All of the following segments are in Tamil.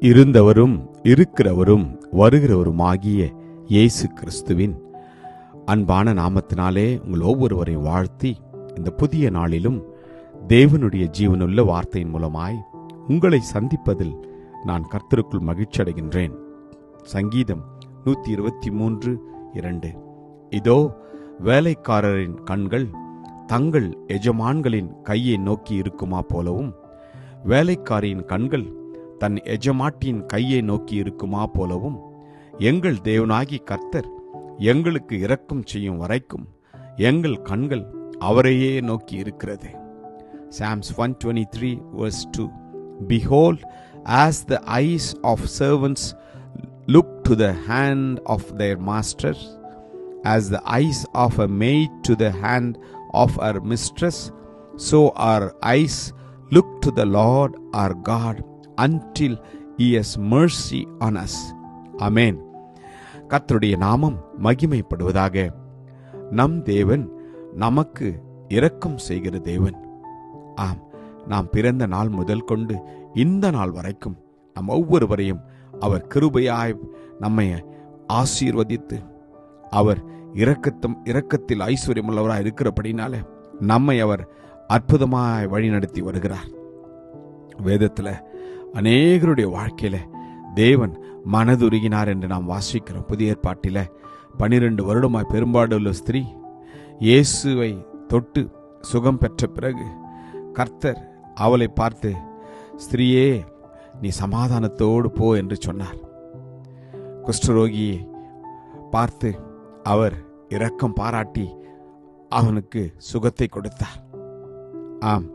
இருந்தவரும் இருக்கிறவரும் வருகிறவருமாகிய இயேசு கிறிஸ்துவின் அன்பான நாமத்தினாலே உங்கள் ஒவ்வொருவரையும் வாழ்த்தி இந்த புதிய நாளிலும் தேவனுடைய ஜீவனுள்ள வார்த்தையின் மூலமாய் உங்களை சந்திப்பதில் நான் கர்த்தருக்குள் மகிழ்ச்சி அடைகின்றேன். சங்கீதம் நூற்றி இருபத்தி மூன்று இரண்டு. இதோ வேலைக்காரரின் கண்கள் தங்கள் எஜமான்களின் கையை நோக்கி இருக்குமா போலவும் வேலைக்காரியின் கண்கள் தன் எஜமாட்டியின் கையை நோக்கி இருக்குமா போலவும் எங்கள் தேவனாகி கர்த்தர் எங்களுக்கு இரக்கம் செய்யும் வரைக்கும் எங்கள் கண்கள் அவரையே நோக்கி இருக்கிறது. Psalms one twenty three verse two. Behold as the eyes of servants look to the hand of their master as the eyes of a maid to the hand of her mistress so our eyes look to the Lord our God until he has mercy on us amen கத்தருடைய நாமம் மகிமைப்படுவதாக. நம் தேவன் நமக்கு இரக்கம் செய்கிற தேவன். ஆம் நாம் பிறந்த நாள் முதல் கொண்டு இந்த நாள் வரைக்கும் நம் ஒவ்வொருவரையும் அவர் கிருபையாய் நம்மை ஆசீர்வதித்து அவர் இரக்கத்தம் இரக்கத்தில் ஐஸ்வர்யமுள்ளவராய் இருக்கிறபடினால நம்மை அவர் அற்புதமாய் வழிநடத்தி வருகிறார். வேதத்தில் அநேகருடைய வாழ்க்கையில தேவன் மனதுருகினார் என்று நாம் வாசிக்கிறோம் புதிய ஏற்பாட்டில பனிரெண்டு வருடமாய் பெரும்பாடுள்ள ஸ்திரீ இயேசுவை தொட்டு சுகம் பெற்ற பிறகு கர்த்தர் அவளை பார்த்து ஸ்திரீயே நீ சமாதானத்தோடு போ என்று சொன்னார். குஷ்டரோகியை பார்த்து அவர் இரக்கம் பாராட்டி அவனுக்கு சுகத்தை கொடுத்தார். ஆம்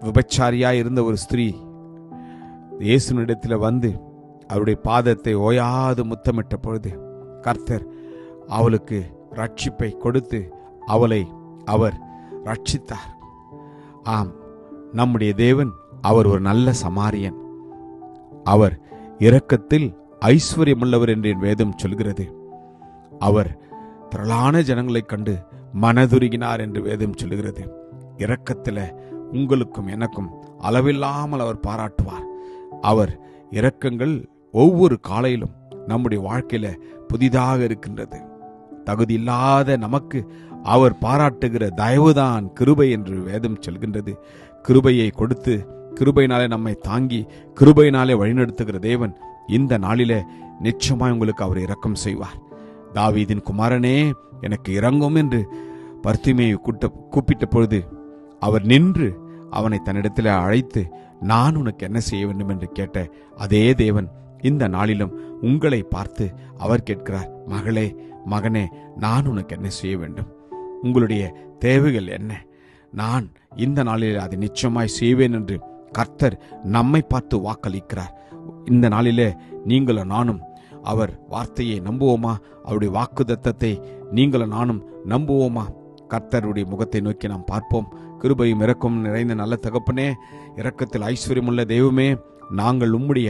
விபச்சாரியாய் இருந்த ஒரு ஸ்திரீ இயேசுனிடத்தில் வந்து அவருடைய பாதத்தை ஓயாது முத்தமிட்ட பொழுது கர்த்தர் அவளுக்கு ரட்சிப்பை கொடுத்து அவளை அவர் ரட்சித்தார் ஆம் நம்முடைய தேவன் அவர் ஒரு நல்ல சமாரியன். அவர் இரக்கத்தில் ஐஸ்வர்யமுள்ளவர் என்று என் வேதம் சொல்கிறது. அவர் திரளான ஜனங்களைக் கண்டு மனதுருகினார் என்று வேதம் சொல்கிறது. இரக்கத்தில் உங்களுக்கும் எனக்கும் அளவில்லாமல் அவர் பாராட்டுவார். அவர் இரக்கங்கள் ஒவ்வொரு காலையிலும் நம்முடைய வாழ்க்கையில புதிதாக இருக்கின்றது. தகுதி இல்லாத நமக்கு அவர் பாராட்டுகிற தயவுதான் கிருபை என்று வேதம் செல்கின்றது. கிருபையை கொடுத்து கிருபையினாலே நம்மை தாங்கி கிருபையினாலே வழிநடத்துகிற தேவன் இந்த நாளிலே நிச்சயமாய் உங்களுக்கு அவர் இரக்கம் செய்வார். தாவீதின் குமாரனே எனக்கு இறங்கும் என்று பர்த்திமையை கூட்ட கூப்பிட்ட பொழுது அவர் நின்று அவனை தன்னிடத்தில் அழைத்து நான் உனக்கு என்ன செய்ய வேண்டும் என்று கேட்ட அதே தேவன் இந்த நாளிலும் உங்களை பார்த்து அவர் கேட்கிறார் மகளே மகனே நான் உனக்கு என்ன செய்ய வேண்டும்? உங்களுடைய தேவைகள் என்ன? நான் இந்த நாளில் அதை நிச்சயமாய் செய்வேன் என்று கர்த்தர் நம்மை பார்த்து வாக்களிக்கிறார். இந்த நாளிலே நீங்களும் நானும் அவர் வார்த்தையை நம்புவோமா? அவருடைய வாக்குதத்தத்தை நீங்களும் நானும் நம்புவோமா? கர்த்தருடைய முகத்தை நோக்கி நாம் பார்ப்போம். கிருபையும் இறக்கும் நிறைந்த நல்ல தகப்பனே இரக்கத்தில் ஐஸ்வர்யமுள்ள தெய்வமே நாங்கள் உம்முடைய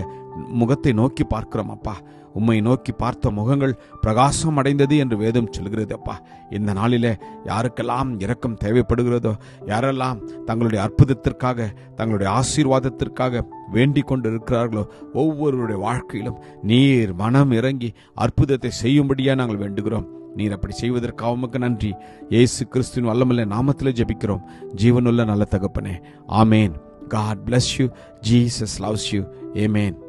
முகத்தை நோக்கி பார்க்கிறோம் அப்பா. உம்மை நோக்கி பார்த்த முகங்கள் பிரகாசம் அடைந்தது என்று வேதம் சொல்கிறது அப்பா. இந்த நாளிலே யாருக்கெல்லாம் இரக்கம் தேவைப்படுகிறதோ யாரெல்லாம் தங்களுடைய அற்புதத்திற்காக தங்களுடைய ஆசீர்வாதத்திற்காக வேண்டிக் கொண்டு இருக்கிறார்களோ ஒவ்வொருவருடைய வாழ்க்கையிலும் நீர் மனம் இறங்கி அற்புதத்தை செய்யும்படியாக நாங்கள் வேண்டுகிறோம். நீர் அப்படி செய்வதற்காக உமக்கு நன்றி. இயேசு கிறிஸ்துவின் வல்லமல்ல நாமத்தில் ஜெபிக்கிறோம். ஜீவனுள்ள நல்ல தகப்பனே. ஆமேன். God bless you Jesus loves you amen